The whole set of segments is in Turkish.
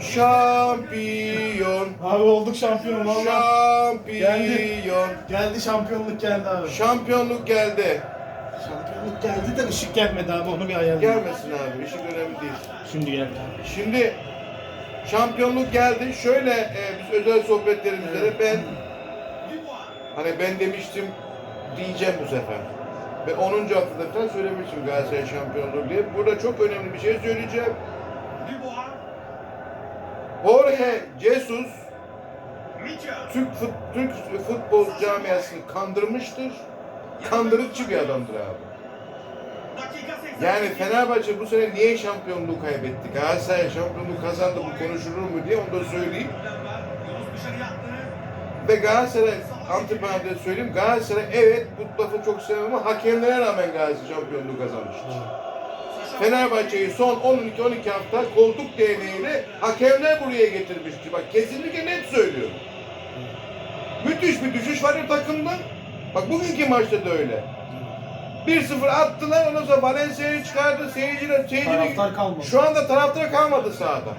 Şampiyon. Abi olduk şampiyon valla. Şampiyon. Geldi şampiyonluk geldi abi. Şampiyonluk geldi. Şampiyonluk geldi de ışık gelmedi abi onu bir ayarlayalım. Gelmesin abi. işin önemli değil. Şimdi geldi abi. Şimdi şampiyonluk geldi. Şöyle e, biz özel sohbetlerimizde de ben hani ben demiştim diyeceğim bu sefer. Ve 10. haftada falan söylemiştim Galatasaray şampiyonluğu diye. Burada çok önemli bir şey söyleyeceğim. Jorge Jesus Türk, fut, Türk futbol camiasını kandırmıştır. Kandırıkçı bir adamdır abi. Yani Fenerbahçe bu sene niye şampiyonluğu kaybetti? Galatasaray şampiyonluğu kazandı bu konuşulur mu diye onu da söyleyeyim. Ve Galatasaray antiparantez söyleyeyim. Galatasaray evet bu lafı çok sevmem ama hakemlere rağmen Galatasaray şampiyonluğu kazanmıştır. Fenerbahçe'yi son 12-12 hafta koltuk değneğiyle hakemler buraya getirmişti. Bak kesinlikle net söylüyorum. Müthiş bir düşüş var ya takımda. Bak bugünkü maçta da öyle. 1-0 attılar ondan sonra Valencia'yı çıkardı. Seyirciler, seyirciler... Şu anda taraftar kalmadı sahada.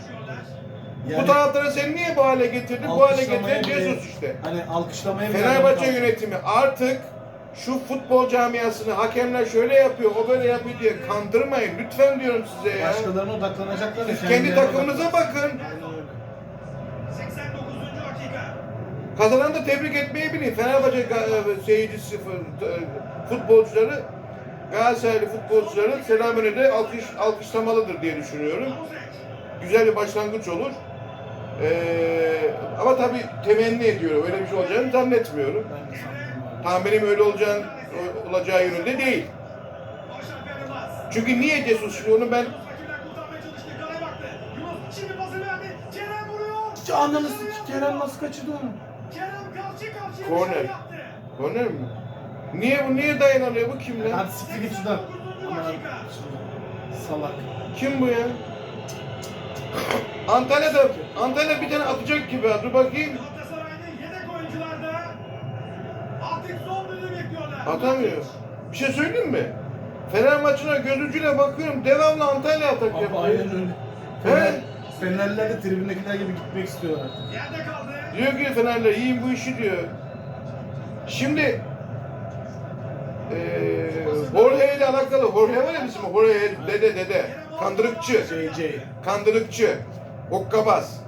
bu taraftarı sen niye bu hale getirdin? Bu hale getiren Jesus işte. Hani alkışlamaya Fenerbahçe yönetimi artık şu futbol camiasını hakemler şöyle yapıyor, o böyle yapıyor diye kandırmayın. Lütfen diyorum size ya. Başkalarına odaklanacaklar. Siz kendi kendilerine takımınıza bakın. Aynen öyle. 89. dakika. Kazanan da tebrik etmeyi bilin. Fenerbahçe ga- e, seyircisi, f- e, futbolcuları, Galatasaraylı futbolcuları Selamün'e alkış, alkışlamalıdır diye düşünüyorum. Güzel bir başlangıç olur. Ee, ama tabii temenni ediyorum. Öyle bir şey olacağını zannetmiyorum. Ben de. Tahminim öyle olacağın, olacağı yönünde değil. Çünkü niye Jesus onu ben pası verdi. Kerem nasıl kaçırdı onu? Yaptı. Korner mi? Niye bu niye dayanamıyor bu kim lan? Hadi siktir git şuradan. 89. Aman, dakika. Salak. Kim bu ya? Antalya'da Antalya bir tane atacak gibi. Dur bakayım. Galatasaray'ın yedek oyuncularda artık son düdüğü bekliyorlar. Atamıyor. Bir şey söyleyeyim mi? Fener maçına göz ucuyla bakıyorum. Devamlı Antalya atak Abi yapıyor. aynen öyle. Fener, Fenerliler de tribündekiler gibi gitmek istiyorlar artık. Yerde kaldı. Diyor ki Fenerler yiyin bu işi diyor. Şimdi eee Jorge ile alakalı. Jorge var ya bizim Jorge dede dede. Kandırıkçı. JJ. Kandırıkçı. Hokkabaz.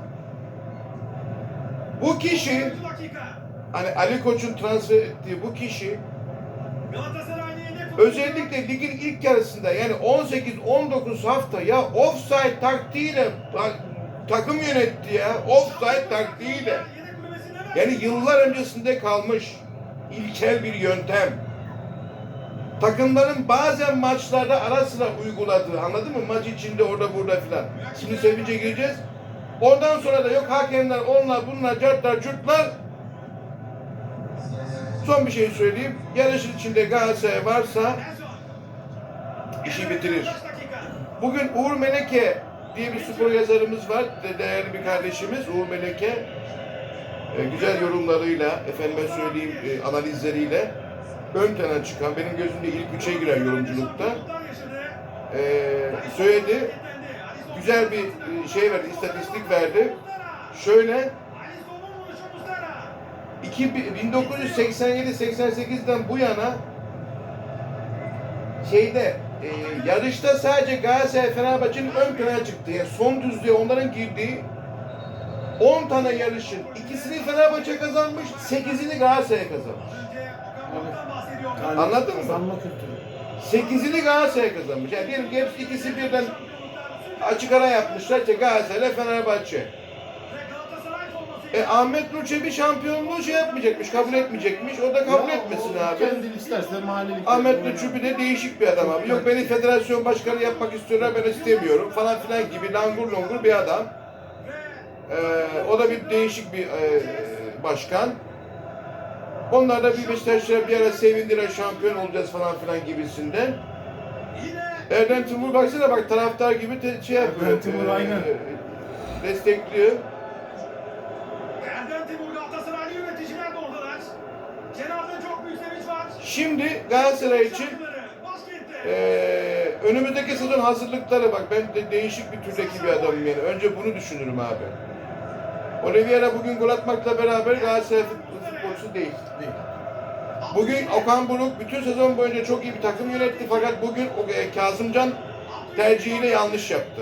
Bu kişi 10. dakika. hani Ali Koç'un transfer ettiği bu kişi özellikle ligin ilk yarısında yani 18-19 hafta ya offside taktiğiyle ta- takım yönetti ya. Offside taktiğiyle. Yani yıllar öncesinde kalmış ilkel bir yöntem. Takımların bazen maçlarda ara sıra uyguladığı, anladın mı? Maç içinde orada burada filan. Şimdi sevince gireceğiz. Ondan sonra da yok hakemler, onlar, bunlar, cartlar, curtlar. Son bir şey söyleyeyim. Yarışın içinde Galatasaray varsa işi bitirir. 15 dakika. Bugün Uğur Meleke diye bir spor yazarımız var. De değerli bir kardeşimiz Uğur Meleke. E, güzel yorumlarıyla, efendime söyleyeyim e, analizleriyle ön plana çıkan, benim gözümde ilk üçe giren yorumculukta e, söyledi. Güzel bir e, şey verdi, istatistik verdi. Şöyle Ali Somun vuruşu Muslera. 1987-88'den bu yana şeyde e, yarışta sadece Galatasaray Fenerbahçe'nin ön plana çıktı. Yani son düzlüğe onların girdiği 10 tane yarışın ikisini Fenerbahçe kazanmış, 8'ini Galatasaray kazanmış. Galiba Anladın mı? Kazanma kültürü. 8'ini Galatasaray kazanmış. Yani diyelim ki hepsi ikisi birden açık ara yapmışlar. İşte Galatasaray ile Fenerbahçe. E Ahmet Nur Çebi şampiyonluğu şey yapmayacakmış, kabul etmeyecekmiş. O da kabul etmesin abi. Kendi isterse mahallelik. Ahmet Nur Çebi de değişik bir adam abi. Yok beni federasyon başkanı yapmak istiyorlar, ben istemiyorum falan filan gibi langur longur bir adam. Ee, o da bir değişik bir e, başkan. Onlar da bir Beşiktaş'a bir ara sevindiler şampiyon olacağız falan filan gibisinden. Erdem Timur baksana bak taraftar gibi te- şey yapıyor. Erdem Timur e, aynen. Destekliyor. Erdem Timur Galatasaraylı yöneticiler de oradalar. Kenarda çok büyük sevinç var. Şimdi Galatasaray için. Ee, önümüzdeki sezon hazırlıkları bak ben de değişik bir türdeki bir adamım yani. Önce bunu düşünürüm abi. Oliveira bugün gol atmakla beraber Galatasaray fut- futbolcusu değil. Değil. Bugün Okan Buruk bütün sezon boyunca çok iyi bir takım yönetti fakat bugün e, Kazımcan tercihiyle yanlış yaptı.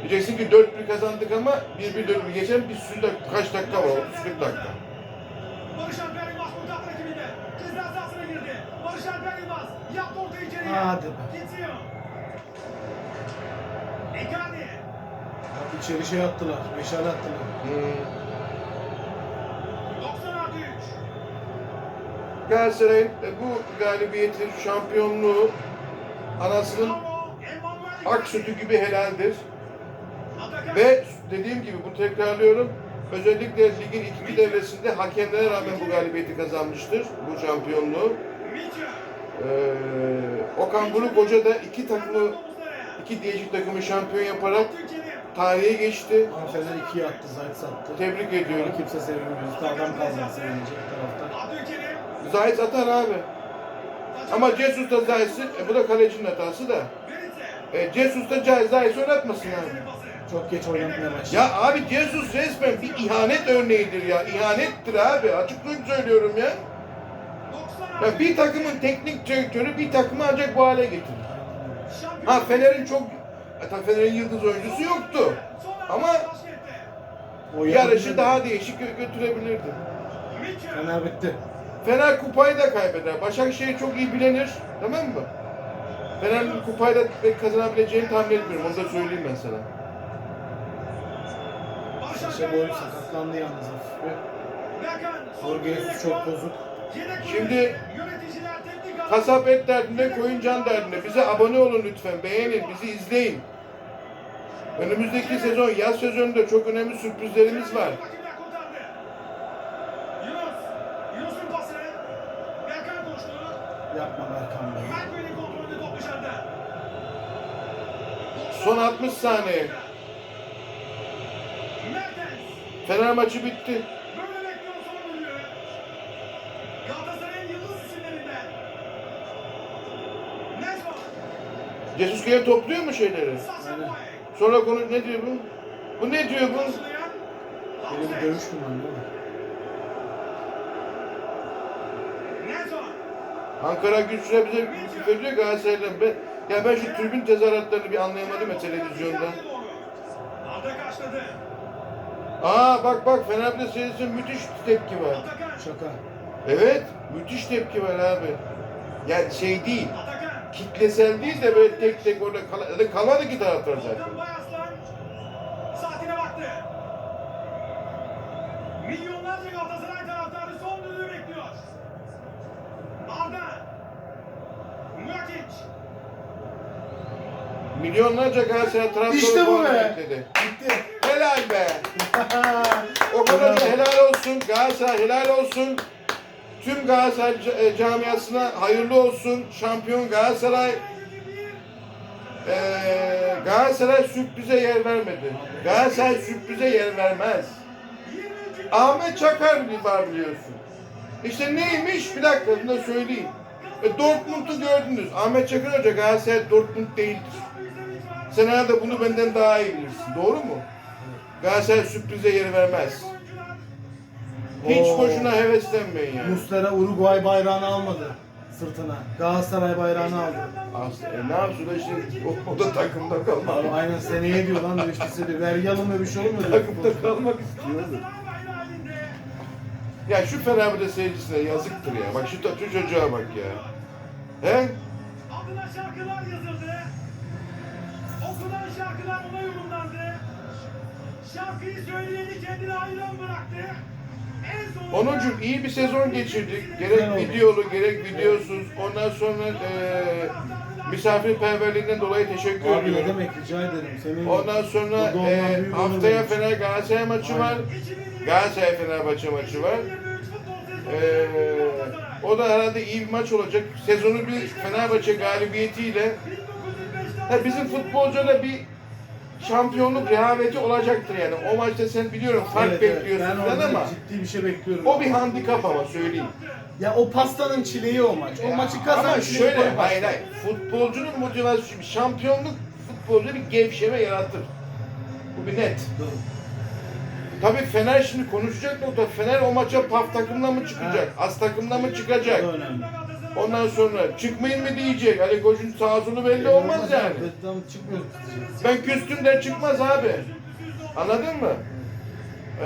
Diyeceksin ki 4-1 kazandık ama 1-1 4-1 geçen bir sürü dak- kaç dakika var? 30 dakika. Hadi be. Bak içeri şey attılar. Meşale attılar. Hmm. 90 artı 3. Galatasaray'ın e, bu galibiyeti, şampiyonluğu anasının ak sütü gibi helaldir. Ve dediğim gibi bunu tekrarlıyorum. Özellikle ligin ikinci devresinde hakemlere rağmen bu galibiyeti kazanmıştır. Bu şampiyonluğu. Ee, Okan Buruk Hoca da iki takımı, iki değişik takımı şampiyon yaparak tarihe geçti. Fener 2'ye attı. Zayt sattı. Tebrik ediyorum. Kimse sevmiyor. Yüzde adam kalmadı sevinecek tarafta. Zayt atar abi. Ama Jesus da Zayt'si, e, bu da kalecinin hatası da. E, Jesus da Zayt'si oynatmasın abi. Çok geç oynatmaya başladı. Ya abi Jesus resmen bir ihanet örneğidir ya. İhanettir abi. Açıklık söylüyorum ya. 90 ya bir takımın teknik direktörü bir takımı ancak bu hale getirir. Ha Fener'in çok tabii Fener'in yıldız oyuncusu yoktu. Ama. O yarışı yarı- daha değişik gö- götürebilirdi. Fener bitti. Fener kupayı da kaybeder. Başakşehir çok iyi bilenir. Tamam mı? Fener'in kupayı da kazanabileceğini tahmin etmiyorum. Onu da söyleyeyim ben sana. Alper boyu sakatlandı yalnız hafif bir. Çok bozuk. Şimdi Kasap et derdinde, koyun can derdinde. Bize abone olun lütfen. Beğenin, bizi izleyin. Önümüzdeki sezon, yaz sezonunda çok önemli sürprizlerimiz var. Yapma Berkan. Son 60 saniye. Fener maçı bitti. Böyle bekliyor son düdüğü. Galatasaray'ın yıldız isimlerinden. Nesman. Jesus gene topluyor mu şeyleri? Aynen. Sonra konu ne diyor bu? Bu ne diyor bu? Benim dövüş? Nelson. Ankara güçlüğe bize küfür ediyor Galatasaray'dan. Ben, ya ben şu tribün tezahüratlarını bir anlayamadım ya televizyonda. Aa bak bak Fenerbahçe seyircisinin müthiş tepki var. Şaka. Evet, müthiş tepki var abi. Yani şey değil. Kitlesel değil de böyle tek tek orada kal kalmadı ki taraftar zaten. Saatine baktı. Milyonlarca Galatasaray taraftarı son düdüğü bekliyor. Arda. Mürkic. Milyonlarca Galatasaray taraftarı İşte bu be. bekledi. Bitti. Helal be. O kadar da helal olsun. Galatasaray helal olsun. Tüm Galatasaray e, camiasına hayırlı olsun. Şampiyon Galatasaray. Ee, Galatasaray sürprize yer vermedi. Galatasaray sürprize yer vermez. Ahmet Çakar var biliyorsun. İşte neymiş? Bir dakika bunu da söyleyeyim. E, Dortmund'u gördünüz. Ahmet Çakar Hoca Galatasaray Dortmund değildir. Sen herhalde bunu benden daha iyi bilirsin. Doğru mu? Galatasaray sürprize yer vermez. Hiç Oo. boşuna heveslenmeyin yani. Muslera Uruguay bayrağını almadı sırtına. Galatasaray bayrağını aldı. Aslında e, ne yapsın da işte o, o da takımda Abi kalmak. aynen seneye diyor lan diyor işte diyor. Vergi alınmıyor bir şey olmuyor diyor. takımda kalmak istiyordu. Ya şu Fenerbahçe seyircisine yazıktır ya. Bak şu, şu çocuğa bak ya. He? Adına şarkılar yazıldı. Okunan şarkılar ona yorumlandı. Şarkıyı söyleyeni kendine hayran bıraktı. Onurcuğum iyi bir sezon geçirdik. Gerek videolu gerek videosuz. Ondan sonra eee misafirperverliğinden dolayı teşekkür Abi ne ediyorum. demek rica ederim. Senin Ondan sonra Burada olman eee, büyük haftaya benim Fener Galatasaray maçı var. 2023 Galatasaray Fenerbahçe maçı var. sezonu o da herhalde iyi bir maç olacak. Sezonu bir Fenerbahçe galibiyetiyle 1905'ten Ha, bizim futbolcuda bir şampiyonluk rehaveti olacaktır yani. O maçta sen biliyorum fark Evet, evet. bekliyorsun Ben falan orada ama ciddi bir şey bekliyorum. o bir handikap ama söyleyeyim. Ya o pastanın çileği o maç. O maçı kazan Ama şöyle, hayır hayır. Futbolcunun motivasyonu, şampiyonluk futbolcuda bir gevşeme yaratır. Bu bir net. Doğru. Tabii Fener şimdi konuşacak nokta. Fener o maça PAF takımla mı çıkacak? Evet. As takımla mı çıkacak? Önemli. Ondan sonra çıkmayın mı diyecek. Ali Koç'un sağ solu belli olmaz yani. Çıkmıyor. Ben küstüm der çıkmaz abi. Anladın mı?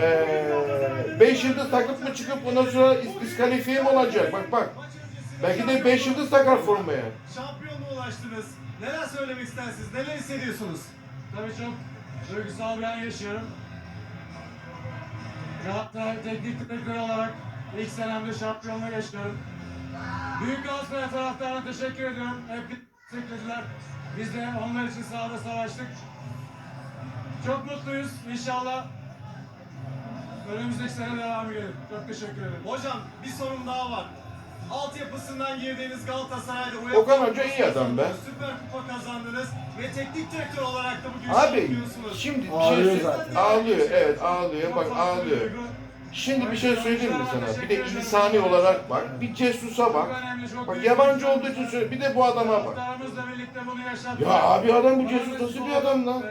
Ee, beş yıldız takıp mı çıkıp ondan sonra is- diskalifiye mi olacak? Bak bak. Belki de beş yıldız takar formaya. Şampiyonluğa ulaştınız. Neler söylemek istersiniz? Neler hissediyorsunuz? Tabii çok duygusal bir an yaşıyorum. Galatasaray teknik direktör olarak ilk senemde şampiyonluğu yaşıyorum. Büyük Galatasaray taraftarına teşekkür ediyorum. Hep desteklediler. Biz de onlar için sahada savaştık. Çok mutluyuz. İnşallah önümüzdeki sene devam edelim. Çok teşekkür ederim. Hocam bir sorun daha var. Altyapısından girdiğiniz Galatasaray'da Okan Hoca iyi adam be. Süper Kupa kazandınız ve teknik direktör olarak da bugün Abi şimdi bir Ağlıyor şey zaten. ağlıyor evet ağlıyor bak ağlıyor. Şimdi bir şey söyleyeyim mi sana? Bir de insani olarak bak. Bir Cesus'a bak. Bak yabancı olduğu için söyle. Bir de bu adama bak. Ya abi adam bu Cesus nasıl bir adam lan?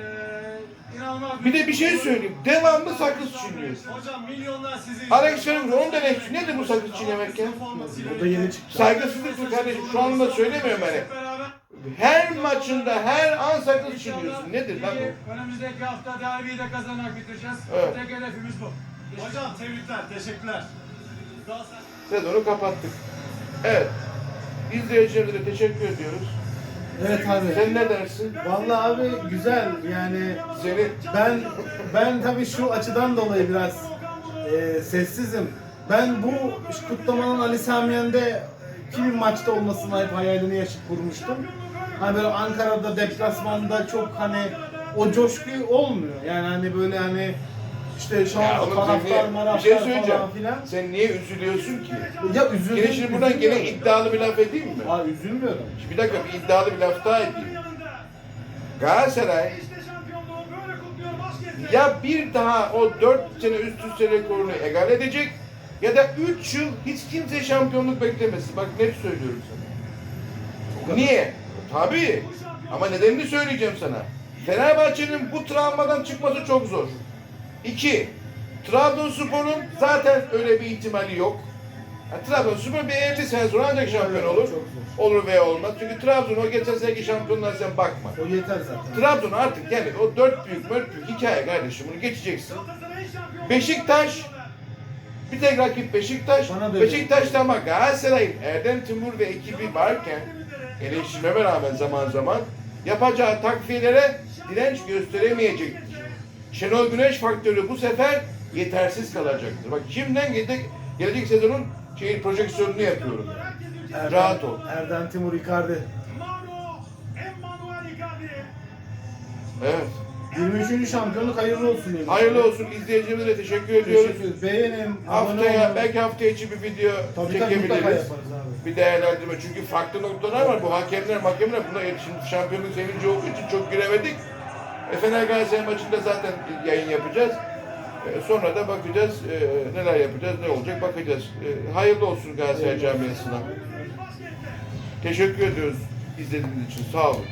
Bir de bir şey söyleyeyim. Devamlı sakız çiğniyor. Hocam milyonlar sizi Alex Ferguson onu demek nedir bu sakız çiğnemek ya? O da yeni çıktı. Saygısızlıktır kardeşim. Şu anda söylemiyorum hani. Her maçında her an sakız çiğniyorsun. Nedir lan bu? Önümüzdeki hafta derbiyi de kazanarak bitireceğiz. Evet. Tek hedefimiz bu. Hocam tebrikler, teşekkürler. Sezonu kapattık. Evet. İzleyicilerimize teşekkür ediyoruz. Evet abi. Sen ne dersin? Vallahi abi güzel yani Seni ben ben tabii şu açıdan dolayı biraz e, sessizim. Ben bu kutlamanın Ali Samiyen'de kimin maçta olmasını hep hayalini yaşıp kurmuştum. Hani böyle Ankara'da deplasmanda çok hani o coşku olmuyor. Yani hani böyle hani işte Ya şans, oğlum sen taraftar, bir maraftar şey söyleyeceğim. falan filan. Sen niye üzülüyorsun ki? Ya üzüldüm. Gene şimdi buradan gene üzülmüyorum. iddialı bir laf edeyim mi? Aa üzülmüyorum. Bir dakika bir iddialı bir laf daha edeyim. Galatasaray işte şampiyonluğu böyle kutluyor başkenti. ya bir daha o 4 sene üst üste rekorunu egal edecek ya da 3 yıl hiç kimse şampiyonluk beklemesin. Bak net söylüyorum sana. Niye? Tabii. Ama nedenini söyleyeceğim sana. Fenerbahçe'nin bu travmadan çıkması çok zor. İki, Trabzonspor'un zaten öyle bir ihtimali yok. Yani Trabzonspor bir 50 sene sonra ancak şampiyon olur. Olur veya olmaz. Çünkü Trabzon o geçen seneki şampiyonlar sen bakma. O yeter zaten. Trabzon artık yani o dört büyük dört büyük hikaye kardeşim bunu geçeceksin. Beşiktaş bir tek rakip Beşiktaş. Beşiktaş'ta ama Galatasaray'ın Erdem Timur ve ekibi varken eleştirmeme rağmen zaman zaman yapacağı takviyelere direnç gösteremeyecektir. Şenol Güneş faktörü bu sefer yetersiz kalacaktır. Bak şimdiden gelecek, gelecek sezonun şey, projeksiyonunu yapıyorum. Erdem, Rahat ol. Erdem Timur Icardi. Evet. 23. şampiyonluk hayırlı olsun diyelim. Hayırlı olsun. İzleyicilerimize teşekkür ediyoruz. Teşekkür. Beğenin, Haftaya, olun. belki hafta içi bir video Tabii tabii çekebiliriz. abi. bir değerlendirme. Çünkü farklı noktalar var. Bu hakemler, hakemler buna şimdi şampiyonluk sevinci olduğu için çok giremedik. E, Fener Galatasaray maçında zaten yayın yapacağız. E, sonra da bakacağız e, neler yapacağız, ne olacak bakacağız. E, hayırlı olsun Galatasaray camiasına. Teşekkür ediyoruz izlediğiniz için. Sağ olun.